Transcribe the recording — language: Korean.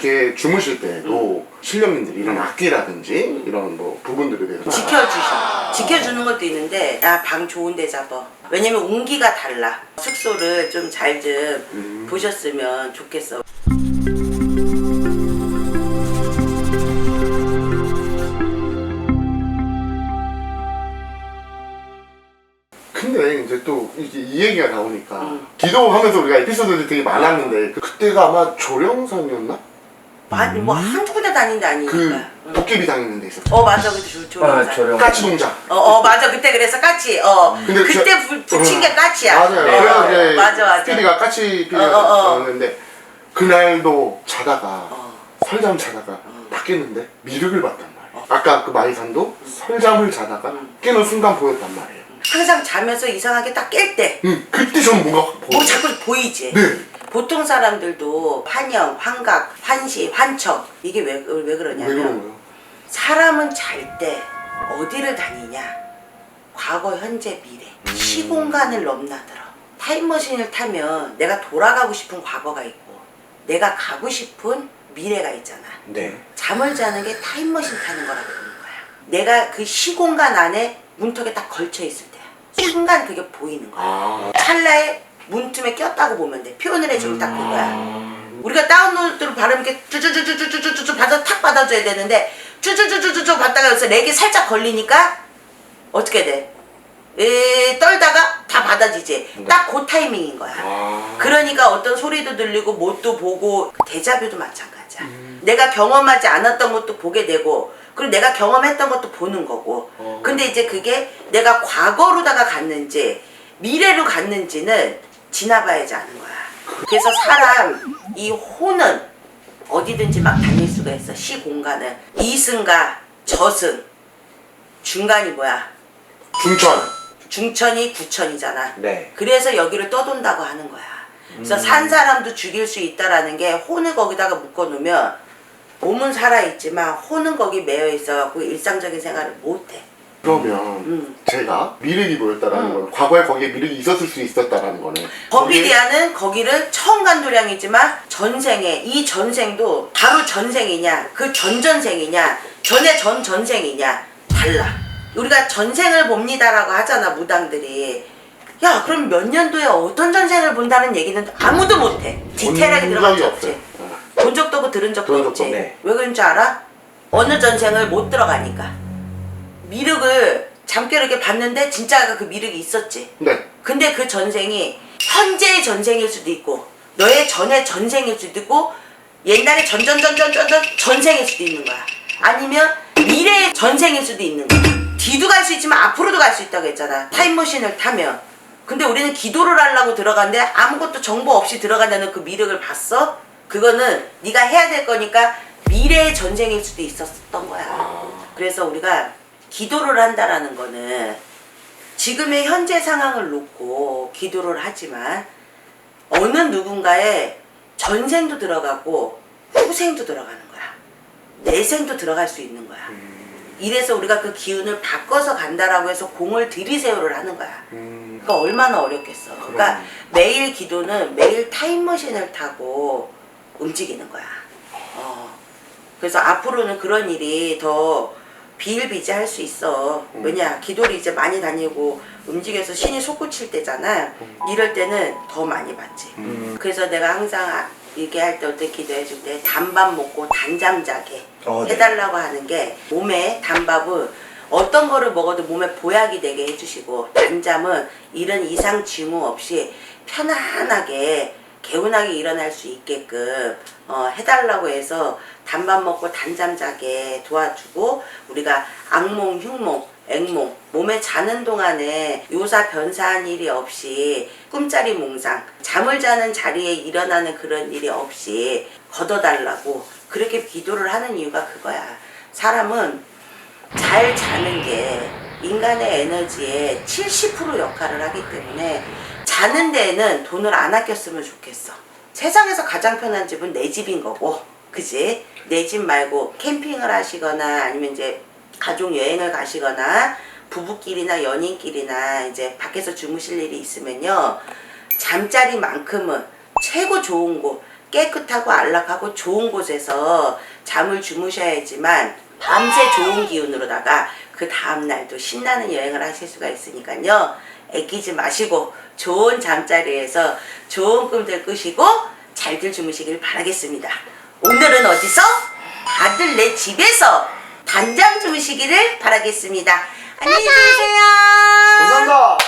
이렇게 주무실 때도 실령님들이 이런 악기라든지 이런 뭐 부분들에 대해서 지켜주셔. 지켜주는 것도 있는데, 야, 방 좋은 데 잡아. 왜냐면 온기가 달라. 숙소를 좀 잘 좀 보셨으면 좋겠어. 근데 이제 또 이게 이 얘기가 나오니까 음. 기도하면서 우리가 에피소드들이 되게 많았는데 그- 그때가 아마 조령산이었나? 많이 뭐 한두 군데 다닌 데 아니니까. 그 응. 도깨비 다니는 데 있었죠 어, 맞아. 그때 조, 조, 아, 조령. 까치 동자 어, 어, 맞아. 그때 그래서 까치. 어. 근데 그때 저- 부, 붙인 게 까치야. 맞아요 어, 그래서 이제 맞아, 맞아. 스피디가 까치 어, 어, 어. 피디였는데 그날도 자다가 어. 설잠 자다가 딱 깼는데 미륵을 봤단 말이에요 아까 그 마이산도 설잠을 자다가 음. 깨는 순간 보였단 말이에요 항상 자면서 이상하게 딱 깰 때. 음, 그때 전 뭔가 뭐 보여 자꾸 보이지? 네 보통 사람들도 환영, 환각, 환시, 환척 이게 왜, 왜왜 그러냐면 거예요? 사람은 잘 때 어디를 다니냐? 과거, 현재, 미래. 시공간을 넘나들어. 타임머신을 타면 내가 돌아가고 싶은 과거가 있고 내가 가고 싶은 미래가 있잖아. 네. 잠을 자는 게 타임머신 타는 거라 그러는 거야. 내가 그 시공간 안에 문턱에 딱 걸쳐 있을 때야 순간 그게 보이는 거야. 아. 찰나에 문틈에 꼈다고 보면 돼. 표현을 해주면 딱 그거야. 우리가 다운로드로 바르면 이렇게 쭈쭈쭈쭈쭈쭈쭈 받아 탁 받아줘야 되는데 쭈쭈쭈쭈쭈쭈 받다가 여기서 렉이 살짝 걸리니까 어떻게 돼? 에, 떨다가 다 받아지지. 딱그 타이밍인 거야. 아. 그러니까 어떤 소리도 들리고 뭣도 보고 데자뷰도 마찬가지야. 내가 경험하지 않았던 것도 보게 되고 그리고 내가 경험했던 것도 보는 거고. 어. 근데 이제 그게 내가 과거로다가 갔는지 미래로 갔는지는 지나봐야지 아는 거야. 그래서 사람 이 호는 어디든지 막 다닐 수가 있어. 시 공간을 이승과 저승 중간이 뭐야? 중천 중천이 구천이잖아. 네. 그래서 여기를 떠돈다고 하는 거야. 그래서 산 사람도 죽일 수 있다라는 게 혼을 거기다가 묶어 놓으면 몸은 살아 있지만 혼은 거기 매여 있어 갖고 일상적인 생활을 못 해. 그러면 음. 제가 미륵이 보였다라는 건 과거에 거기에 미륵이 있었을 수 있었다라는 거네 범비디아는 거기를 처음 간 도량이지만 전생에 이 전생도 바로 전생이냐 그 전전생이냐 전의 전 전생이냐 달라. 우리가 전생을 봅니다라고 하잖아 무당들이. 야 그럼 몇 년도에 어떤 전생을 본다는 얘기는 아무도 못해. 디테일하게 본 들어간 적 없지. 없어요. 본 적도 없고 들은 적도 없지. 없네. 왜 그런 줄 알아? 어느 전생을 못 들어가니까 미륵을 잠결 이렇게 봤는데 진짜 그 미륵이 있었지? 네. 근데 그 전생이 현재의 전생일 수도 있고 너의 전의 전생일 수도 있고 옛날에 전전전전전전 전생일 수도 있는 거야. 아니면 미래의 전생일 수도 있는 거야. 뒤도 갈 수 있지만 앞으로도 갈 수 있다고 했잖아. 타임머신을 타면. 근데 우리는 기도를 하려고 들어갔는데 아무것도 정보 없이 들어간다는 그 미륵을 봤어? 그거는 네가 해야 될 거니까 미래의 전생일 수도 있었던 거야. 그래서 우리가 기도를 한다라는 거는 지금의 현재 상황을 놓고 기도를 하지만 어느 누군가의 전생도 들어가고 후생도 들어가는 거야. 내생도 들어갈 수 있는 거야. 이래서 우리가 그 기운을 바꿔서 간다라고 해서 공을 들이세요를 하는 거야. 음, 그러니까 얼마나 어렵겠어. 그러니까 매일 기도는 매일 타임머신을 타고 움직이는 거야. 어. 그래서 앞으로는 그런 일이 더 비일비재할 수 있어. 왜냐, 기도를 이제 많이 다니고 움직여서 신이 솟구칠 때잖아. 이럴 때는 더 많이 받지. 음. 그래서 내가 항상 아- 얘기할 때 어떻게 기도해 줄 때 단밥 먹고 단잠 자게 어, 네. 해달라고 하는 게 몸에 단밥은 어떤 거를 먹어도 몸에 보약이 되게 해주시고 단잠은 이런 이상 징후 없이 편안하게 개운하게 일어날 수 있게끔 어, 해달라고 해서 단밥 먹고 단잠 자게 도와주고 우리가 악몽, 흉몽, 앵몽 몸에 자는 동안에 요사 변사한 일이 없이 꿈자리 몽상 잠을 자는 자리에 일어나는 그런 일이 없이 걷어달라고 그렇게 기도를 하는 이유가 그거야. 사람은 잘 자는 게 인간의 에너지의 70% 역할을 하기 때문에 자는 데에는 돈을 안 아꼈으면 좋겠어. 세상에서 가장 편한 집은 내 집인 거고, 그지? 내 집 말고 캠핑을 하시거나 아니면 이제 가족 여행을 가시거나 부부끼리나 연인끼리나 이제 밖에서 주무실 일이 있으면요. 잠자리만큼은 최고 좋은 곳, 깨끗하고 안락하고 좋은 곳에서 잠을 주무셔야지만 밤새 좋은 기운으로다가 그 다음날도 신나는 여행을 하실 수가 있으니까요. 애끼지 마시고 좋은 잠자리에서 좋은 꿈들 꾸시고 잘들 주무시길 바라겠습니다. 오늘은 어디서? 다들 내 집에서 단잠 주무시기를 바라겠습니다. 안녕히 계세요. 감사합니다.